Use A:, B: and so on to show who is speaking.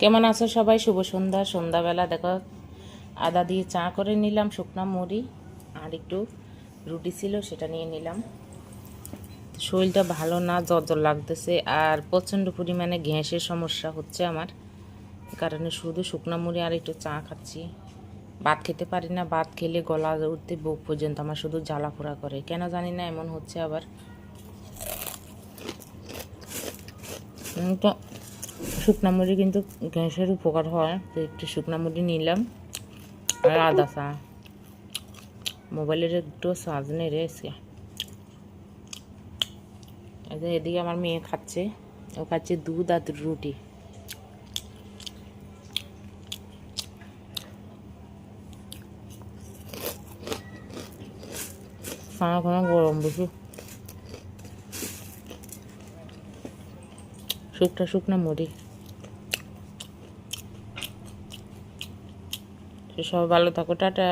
A: কেমন আছো সবাই? শুভ সন্ধ্যা। সন্ধ্যাবেলা দেখো, আদা দিয়ে চা করে নিলাম, শুকনা মুড়ি আর একটু রুটি ছিল, সেটা নিয়ে নিলাম। শরীরটা ভালো না, জ্বর লাগতেছে আর প্রচণ্ড পরিমাণে গ্যাসের সমস্যা হচ্ছে আমার। কারণে শুধু শুকনো মুড়ি আর একটু চা খাচ্ছি। ভাত খেতে পারি না, ভাত খেলে গলা উঠতে বুক পর্যন্ত, আমার শুধু জ্বালা পোড়া করে। কেন জানি না, এমন হচ্ছে আবার। শুকনা মুড়ি কিন্তু গ্যাসের উপকার হয়, তো একটু শুকনা মুড়ি নিলাম। আর আদা চা। মোবাইলের একটু চার্জ নেই রেছে এই এদিকে আমার মেয়ে খাচ্ছে, ও খাচ্ছে দুধ আর রুটি। খানা খানা গরম বেশি শুকনা শুকনো মুড়ি। সব সবাই ভালো থাকো টাটা।